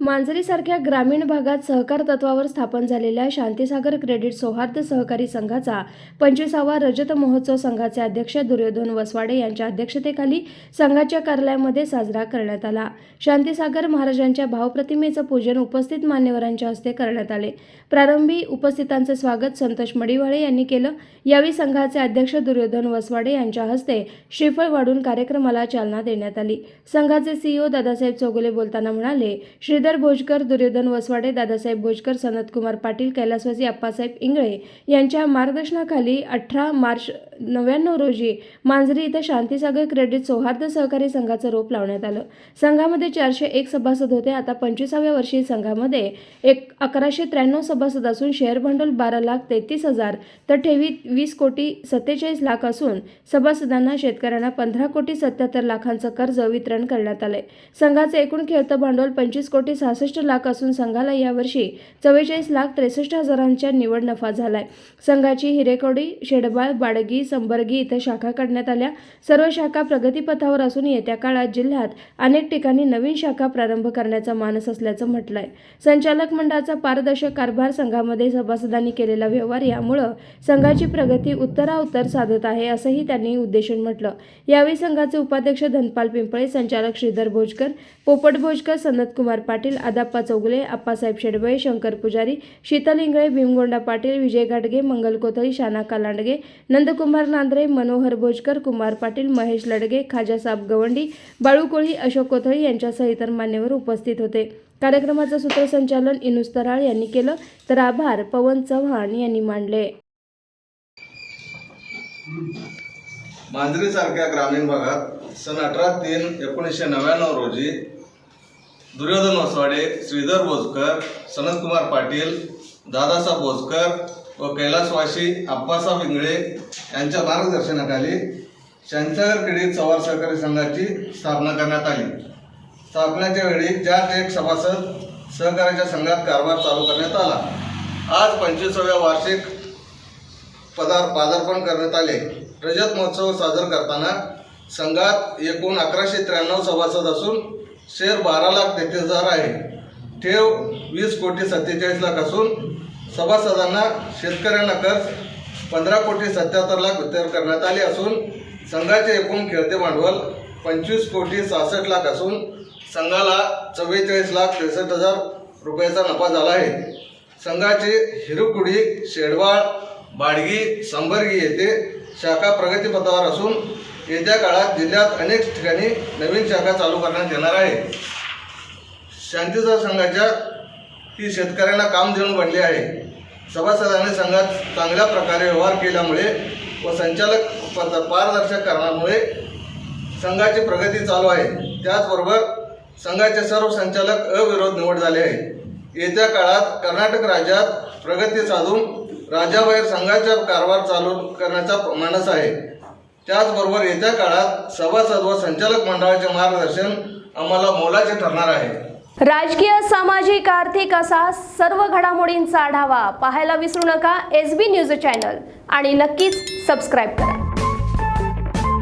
मांजरीसारख्या ग्रामीण भागात सहकार तत्वावर स्थापन झालेल्या शांतीसागर क्रेडिट सौहार्द सहकारी संघाचा पंचवीसावा रजत महोत्सव संघाचे अध्यक्ष दुर्योधन वसवाडे यांच्या अध्यक्षतेखाली संघाच्या कार्यालयामध्ये साजरा करण्यात आला. शांतीसागर महाराजांच्या भावप्रतिमेचं पूजन उपस्थित मान्यवरांच्या हस्ते करण्यात आले. प्रारंभी उपस्थितांचे स्वागत संतोष मडिवाळे यांनी केलं. यावेळी संघाचे अध्यक्ष दुर्योधन वसवाडे यांच्या हस्ते श्रीफळ वाढून कार्यक्रमाला चालना देण्यात आली. संघाचे सीईओ दादासाहेब चौगुले बोलताना म्हणाले श्री श्रीधर भोजकर दुर्योधन वसवाडे दादासाहेब भोजकर सनतकुमार पाटील कैलासवासी अप्पासाहेब इंगळे यांच्या मार्गदर्शनाखाली अठरा मार्च नव्याण्णव रोजी मांजरी इथं शांतीसागर क्रेडिट सौहार्द सहकारी संघाचं रोप लावण्यात आलं. संघामध्ये चारशे एक सभासद होते. आता पंचवीसाव्या वर्षी संघामध्ये एक अकराशे त्र्याण्णव सभासद असून शेअर भांडवल बारा लाख तेहतीस हजार तर ठेवी वीस कोटी सत्तेचाळीस लाख असून सभासदांना शेतकऱ्यांना पंधरा कोटी सत्याहत्तर लाखांचं कर्ज वितरण करण्यात आलंय. संघाचे एकूण खेळतं भांडवल पंचवीस कोटी सहासष्ट लाख असून संघाला यावर्षी चव्वेचाळीस लाख त्रेसष्ट हजारांच्या निवड नफा झालाय. संघाची हिरेकोडी शेडबाळ बाडगी संबर्गी इथं शाखा काढण्यात आल्या. सर्व शाखा प्रगतीपथावर असून येत्या काळात जिल्ह्यात अनेक ठिकाणी नवीन शाखा प्रारंभ करण्याचा मानस असल्याचं म्हटलंय. संचालक मंडळाचा पारदर्शक कारभार संघामध्ये सभासदांनी केलेला व्यवहार यामुळं संघाची प्रगती उत्तराउत्तर साधत आहे असंही त्यांनी उद्देशून म्हटलं. यावेळी संघाचे उपाध्यक्ष धनपाल पिंपळे संचालक श्रीधर भोजकर पोपट भोजकर सनतकुमार पाटील आदाप्पा चौगुले आप्पासाहेब शेडबळे शंकर पुजारी शीतल इंगळे भीमगोंडा पाटील विजय घाटगे मंगल कोथळी शाना कालांडगे नंदकुमार नांद्रे मनोहर भोजकर कुमार पाटील महेश लडगे खाजासाब गवंडी बाळू कोळी अशोक कोथळी यांच्यासह इतर मान्यवर उपस्थित होते. कार्यक्रमाचं सूत्रसंचालन इनुस तराळ यांनी केलं. तर आभार पवन चव्हाण यांनी मांडले. मांजरीसारख्या ग्रामीण भागात सन अठरा तीन एकोणीसशे नव्याण्णव रोजी दुर्योधन वसवाडे श्रीधर बोजकर सनंतकुमार पाटील दादासाहेब बोजकर व कैलासवाशी आप्पासाहेब इंगळे यांच्या मार्गदर्शनाखाली शांतागर क्रेडिट चव्हाण सहकारी संघाची स्थापना करण्यात आली. स्थापनेच्या वेळी ज्यात एक सभासद सहकार्याच्या संघात कारभार चालू करण्यात आला. आज पंचवीसाव्या वार्षिक पदार पादार्पण करण्यात आले. रजत महोत्सव साजरा करताना संघात एकूण अकराशे त्र्याण्णव सभासद असून शेअर बारा लाख तेहतीस हजार आहे. ठेव वीस कोटी सत्तेचाळीस लाख असून सभासदांना शेतकऱ्यांना कर्ज पंधरा कोटी सत्याहत्तर लाख वितरण करण्यात आले असून संघाचे एकूण खेळते भांडवल पंचवीस कोटी सहासष्ट लाख असून संघाला चव्वेचाळीस लाख त्रेसष्ट हजार रुपयाचा नफा झाला आहे. संघाचे हिरुकुडी शेडवाळ बाडगी संबर्गी येथे शाखा प्रगतीपथावर असून येत्या काळात जिल्ह्यात अनेक ठिकाणी नवीन शाखा चालू करण्यात येणार आहे. शांतीचा संघाच्या ही शेतकऱ्यांना काम देऊन बनली आहे. सभासदांनी संघात चांगल्या प्रकारे व्यवहार केल्यामुळे व संचालक पद पारदर्शक कारणामुळे संघाची प्रगती चालू आहे. त्याचबरोबर संघाचे सर्व संचालक अविरोध निवड झाले आहे. येत्या काळात कर्नाटक राज्यात प्रगती साधून राज्याबाहेर संघाचा कारभार चालू करण्याचा मानस आहे. त्याचबरोबर येत्या काळात सभासद व संचालक मंडळाचे मार्गदर्शन आम्हाला मोलाचे ठरणार आहे. राजकीय सामाजिक आर्थिक असा सर्व घडामोडींचा आढावा पाहायला विसरू नका. एस बी न्यूज चॅनल आणि नक्कीच सबस्क्राईब करा.